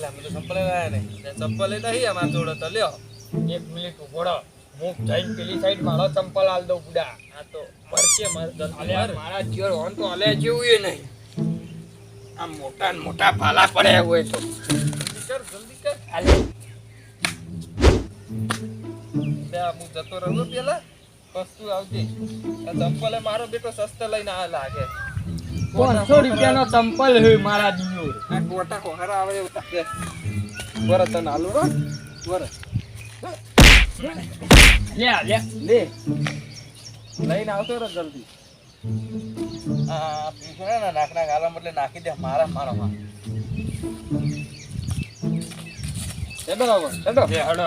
અમે તો ચંપલ નહીં આમાં જોડે તો લ્યો એક મિનિટ ઊભો રહો હું પેલી સાઈડ મારો ચંપલ આલ દઉં બુડા આ તો પરસે માર જીવર હોન તો અલે જેવું નહીં આ મોટા મોટા ભાલા પડ્યા તો જતો રહું પેલા? વસ્તુ આવતી. ચંપલે મારો બેટો સસ્તો લઈને આ લાગે. પાંચસો રૂપિયાનો ચંપલ મારા જીવર આ ગોટા કોહરા આવે એવું લાગે. વર તને આલુ રો. વર. લે લે લે. લઈને આવતો રે જલ્દી. આ પીછોડે ને નાકના ગાલામાં એટલે નાખી દે મારા મારા માં. એ બરાબર. ચડો લે હડો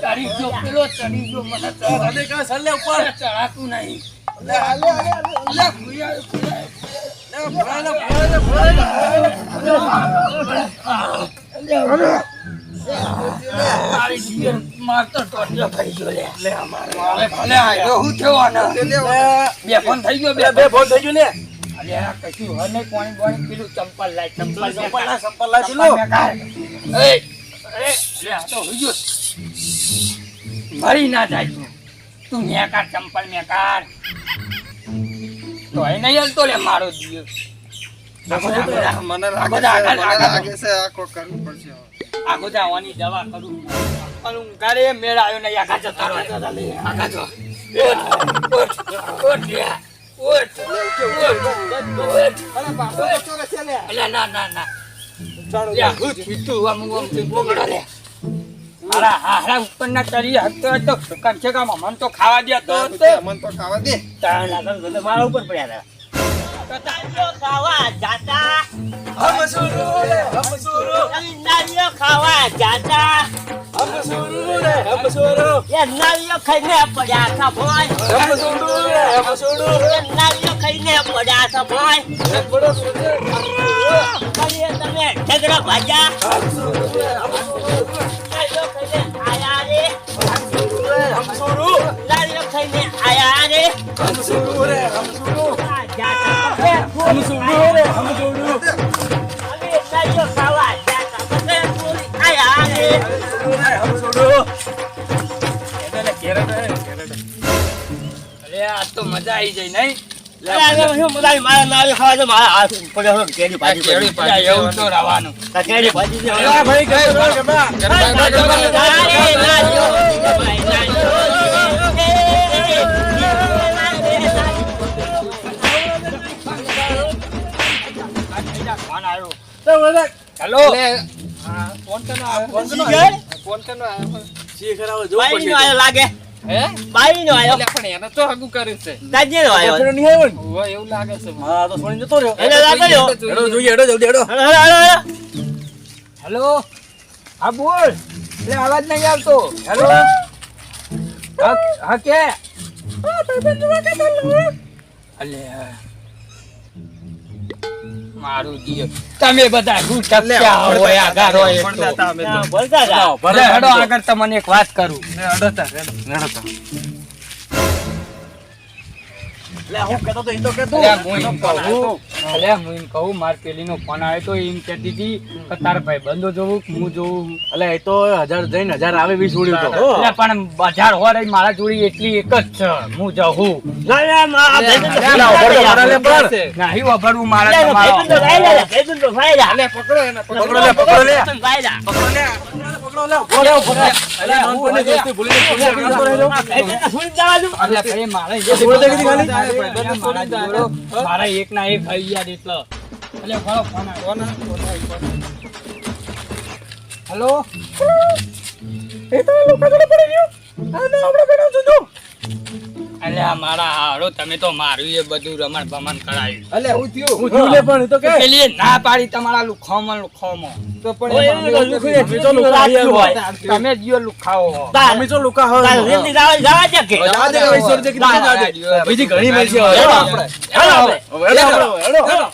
ચડી ગયો પેલો ચડી ગયો મને ચડ- કા સલ્લે ઉપર. ચડાતું નહીં. લે લે લે લે ભૂયા, ભૂયા. લે ભૂયા લે ભરાય લે તારી જીવન મારતો ટોટિયો થઈ ગયો લે. લે મારે ભલે હું થયો આને? બે ફોન થઈ ગયો બે બે ફોન. થઈ ગયો લે. આ કશું હોય નહીં પાણી પાણી પેલું ચંપલ લાય ચંપલ ચંપલ ચંપલ લાય પેલું એ લે આ તો ગયો. મરી ના જાય તું તું મેં કાઢ ચંપલ મેં કાઢ તો એ નહીં હલતો લે મારો દિયો મને લાગે બધા છે આગળ, મને આગળ. લાગે છે આ કોઈ કરવું પડશે દવા કરું પણ હું ઘરે મેળ આવ્યો નહીં આગા જતો જો ના ના ના ચાલો હું આમ આમ બોગડો લે મારા હારા ઉપરના તરી હતો તો કમ સે કમ તો ખાવા દે તો. ખાવા દે. મારા ઉપર પડ્યા હતા. ખાવા જાતા. હમ સુરુ લે હમ સુરુ નારીઓ ખાવા જાતા. હમ સુરુ લે હમ સુરુ એ નારીઓ ખાઈને પડ્યા છે ભોય. હમ સુરુ લે હમ સુરુ એ નારીઓ ખાઈને પડ્યા છે ભોય. બડો સુરુ તમે ઢગડા ભાજા આયા રે હમ હમ હમ હમ જાતા પૂરી આયા રે હમ સુરુ અરે આ તો મજા આવી જાય નહીં મારા હેલો ફોન ફોન કરનો આયો જો લાગે. હે? બાઈ નો આયો પણ એને તો હગુ કરે છે. નો? આયો એવું લાગે છે હા તો છોડીને જતો રહ્યો. એને હેડો જોઈએ હેડો જલ્દી હેડો. Hello hello hello hello? હા બોલ. એટલે અવાજ નહીં આવતો. હેલો? હા. હા કે? અલે મારું જીવ. તમે બધા શું ટક્યા હોય આગળ હોય ભલે હેડો આગળ તમને એક વાત કરું. હેડો તા હેડો હેડો તા. લે હું કહેતો તો ઈ તો કહેતો હું એમ કહું અલ્યા હું એમ કહું માર પેલીનો ફોન આવ્યો તો એમ કહેતી હતી કે તારા ભાઈ બંધો જોવું હું જોઉં એટલે એ તો હજાર જઈને હજાર આવે બી ઉડ્યું તો એટલે પણ બજાર હોય મારા જોડી એટલી એક જ છે હું મારા નહીં મારે પકડો પકડો લે પકડો લે પકડો લે એક ના એક થઈ ગયા એટલે ઘણો ફોન. હેલો એ તો લોકો પડી ગયો આ તો આપણે બેઠો છું તું અલ્યા મારા હારો તમે તો મારું એ બધું રમણ ભમણ કરાયું અલે હું થયું હું થયું લે પણ તો કે પેલી ના પાડી તમારા લુખામાં લુખામાં તો પણ લુખું અમે તો લુખા હોય. તમે જીઓ લુખાવો હો. અમે તો તાર રેતી જવા- જવા દે કે. જવા દે, ઈશ્વર જે કીધું દે. બીજી ઘણી મળશે. હેડો આપણે. હેડો હેડો આપણે, હેડો.